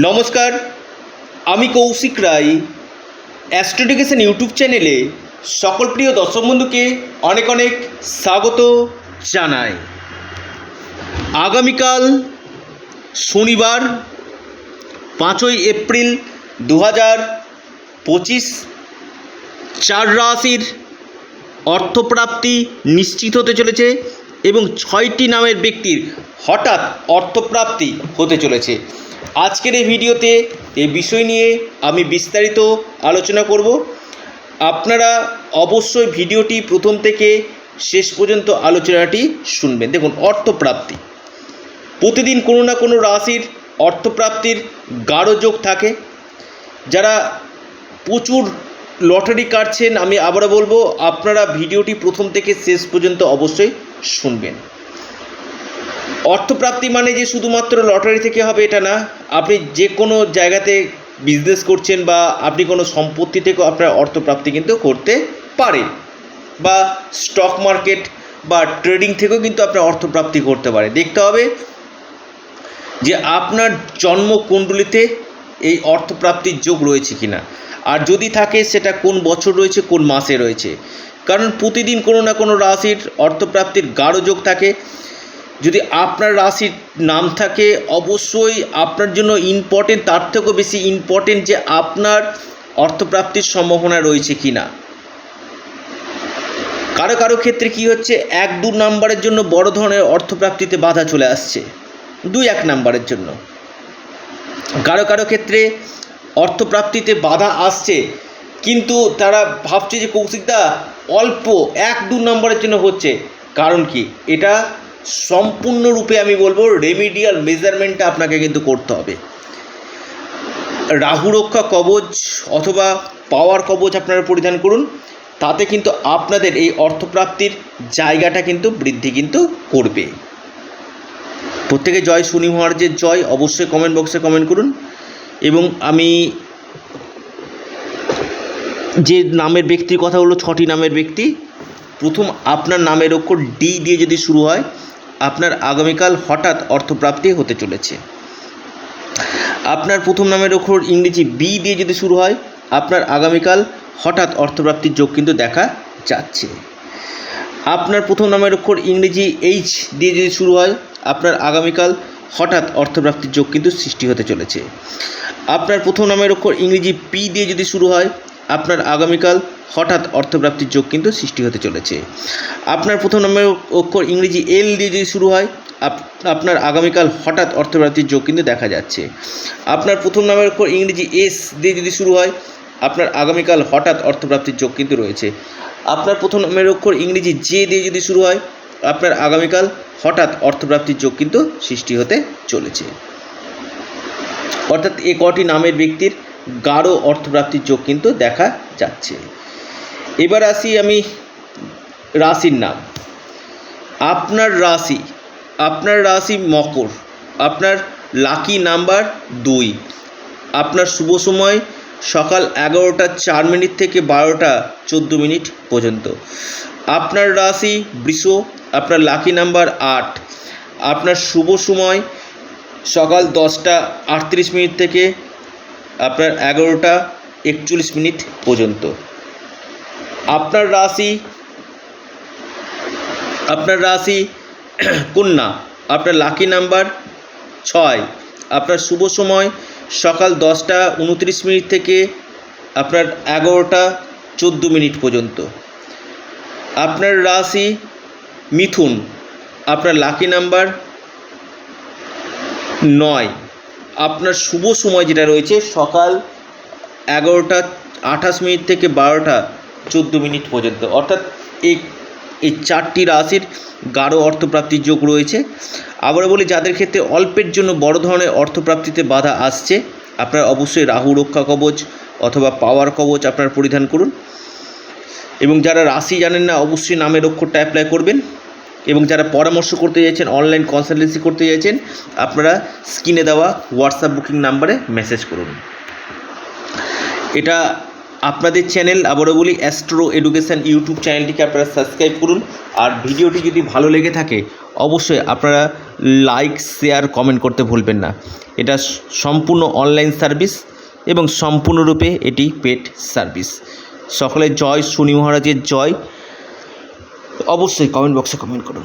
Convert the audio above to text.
নমস্কার, আমি কৌশিক রায়। অ্যাস্ট্রোডিকেশন ইউটিউব চ্যানেলে সকল প্রিয় দর্শক বন্ধুকে অনেক অনেক স্বাগত জানাই। আগামীকাল শনিবার, পাঁচই এপ্রিল দু হাজার পঁচিশ। চার রাশির অর্থপ্রাপ্তি নিশ্চিত হতে চলেছে এবং ছয়টি নামের ব্যক্তির হঠাৎ অর্থপ্রাপ্তি হতে চলেছে। আজকের এই ভিডিওতে এই বিষয় নিয়ে আমি বিস্তারিত আলোচনা করব। আপনারা অবশ্যই ভিডিওটি প্রথম থেকে শেষ পর্যন্ত আলোচনাটি শুনবেন। দেখুন, অর্থপ্রাপ্তি। প্রতিদিন কোনো না কোনো রাশির অর্থপ্রাপ্তির গাঢ় যোগ থাকে। যারা প্রচুর লটারি কাটছেন, আমি আবারও বলব, আপনারা ভিডিওটি প্রথম থেকে শেষ পর্যন্ত অবশ্যই শুনবেন। অর্থপ্রাপ্তি মানে যে শুধুমাত্র লটারি থেকে হবে এটা না, আপনি যে কোনো জায়গাতে বিজনেস করছেন বা আপনি কোনো সম্পত্তি থেকেও আপনার অর্থপ্রাপ্তি কিন্তু করতে পারেন বা স্টক মার্কেট বা ট্রেডিং থেকেও কিন্তু আপনার অর্থপ্রাপ্তি করতে পারে। দেখতে হবে যে আপনার জন্মকুণ্ডলিতে এই অর্থপ্রাপ্তির যোগ রয়েছে কিনা। আর যদি থাকে সেটা কোন বছর রয়েছে, কোন মাসে রয়েছে। কারণ প্রতিদিন কোনো না কোনো রাশির অর্থপ্রাপ্তির গাঢ় যোগ থাকে। যদি আপনার রাশির নাম থাকে, অবশ্যই আপনার জন্য ইম্পর্টেন্ট তার থেকেও বেশি ইম্পর্টেন্ট যে আপনার অর্থপ্রাপ্তির সম্ভাবনা রয়েছে কি না কারও কারও ক্ষেত্রে কি হচ্ছে, এক দু নাম্বারের জন্য বড় ধরনের অর্থপ্রাপ্তিতে বাধা চলে আসছে। দুই এক নাম্বারের জন্য। কারও কারও ক্ষেত্রে অর্থপ্রাপ্তিতে বাধা আসছে, কিন্তু তারা ভাবছে যে কৌশিকদা অল্প এক দু নম্বরের জন্য হচ্ছে। কারণ কি? এটা সম্পূর্ণরূপে আমি বলব রেমিডিয়াল মেজারমেন্টটা আপনাকে কিন্তু করতে হবে। রাহু রক্ষা কবচ অথবা পাওয়ার কবচ আপনারা পরিধান করুন, তাতে কিন্তু আপনাদের এই অর্থপ্রাপ্তির জায়গাটা কিন্তু বৃদ্ধি কিন্তু করবে। প্রত্যেকে জয় শনি মহারাজের জয় অবশ্যই কমেন্ট বক্সে কমেন্ট করুন। এবং আমি যে নামের ব্যক্তির কথা হলো ছটি নামের ব্যক্তি, প্রথম আপনার নামের অক্ষর ডি দিয়ে যদি শুরু হয় আপনার আগামীকাল হঠাৎ অর্থপ্রাপ্তি হতে চলেছে। আপনার প্রথম নামের অক্ষর ইংরেজি বি দিয়ে যদি শুরু হয়, আপনার আগামীকাল হঠাৎ অর্থপ্রাপ্তির যোগ কিন্তু দেখা যাচ্ছে। আপনার প্রথম নামের অক্ষর ইংরেজি এইচ দিয়ে যদি শুরু হয়, আপনার আগামীকাল হঠাৎ অর্থপ্রাপ্তির যোগ কিন্তু সৃষ্টি হতে চলেছে। আপনার প্রথম নামের অক্ষর ইংরেজি পি দিয়ে যদি শুরু হয় আপনার আগামীকাল হঠাৎ অর্থপ্রাপ্তির যোগ কিন্তু সৃষ্টি হতে চলেছে। আপনার প্রথম নামের অক্ষর ইংরেজি এল দিয়ে যদি শুরু হয়, আপ- আপনার আগামীকাল হঠাৎ অর্থপ্রাপ্তির যোগ কিন্তু দেখা যাচ্ছে। আপনার প্রথম নামের অক্ষর ইংরেজি এস দিয়ে যদি শুরু হয়, আপনার আগামীকাল হঠাৎ অর্থপ্রাপ্তির যোগ কিন্তু রয়েছে। আপনার প্রথম নামের অক্ষর ইংরেজি জে দিয়ে যদি শুরু হয়, আপনার আগামীকাল হঠাৎ অর্থপ্রাপ্তির যোগ কিন্তু সৃষ্টি হতে চলেছে। অর্থাৎ এ কটি নামের ব্যক্তির গাঢ় অর্থপ্রাপ্তির যোগ কিন্তু দেখা যাচ্ছে। এবার আসি আমি রাশির নাম। আপনার রাশি আপনার রাশি মকর, আপনার লাকি নাম্বার দুই। আপনার শুভ সময় সকাল এগারোটা চার মিনিট থেকে বারোটা চোদ্দ মিনিট পর্যন্ত। আপনার রাশি বৃষ, আপনার লাকি নাম্বার আট। আপনার শুভ সময় সকাল দশটা আটত্রিশ মিনিট থেকে আপনার এগারোটা একচল্লিশ মিনিট পর্যন্ত। আপনার রাশি আপনার রাশি কন্যা, আপনার লাকি নাম্বার ছয়। আপনার শুভ সময় সকাল দশটা উনত্রিশ মিনিট থেকে আপনার এগারোটা চোদ্দ মিনিট পর্যন্ত। আপনার রাশি মিথুন, আপনার লাকি নাম্বার নয়। আপনার শুভ সময় যেটা রয়েছে, সকাল এগারোটা আঠাশ মিনিট থেকে বারোটা চোদ্দ মিনিট পর্যন্ত। অর্থাৎ এই এই চারটি রাশির গাঢ় অর্থপ্রাপ্তির যোগ রয়েছে। আবার বলি, যাদের ক্ষেত্রে অল্পের জন্য বড় ধরনের অর্থপ্রাপ্তিতে বাধা আসছে, আপনার অবশ্যই রাহু রক্ষা কবচ অথবা পাওয়ার কবচ আপনার পরিধান করুন। এবং যারা রাশি জানেন না, অবশ্যই নামের অক্ষরটা অ্যাপ্লাই করবেন। এবং যারা পরামর্শ করতে চাইছেন অনলাইন কনসালটেন্সি করতে চাইছেন, আপনারা স্ক্রিনে দেওয়া হোয়াটসঅ্যাপ বুকিং নাম্বারে মেসেজ করুন। এটা আপনাদের চ্যানেল আবারও বলি অ্যাস্ট্রো এডুকেশান ইউটিউব চ্যানেলটিকে আপনারা সাবস্ক্রাইব করুন। আর ভিডিওটি যদি ভালো লেগে থাকে, অবশ্যই আপনারা লাইক শেয়ার কমেন্ট করতে ভুলবেন না। এটা সম্পূর্ণ অনলাইন সার্ভিস এবং সম্পূর্ণরূপে এটি পেড সার্ভিস সকলে জয় শনি মহারাজের জয়। অবশ্যই কমেন্ট বক্সে কমেন্ট করুন।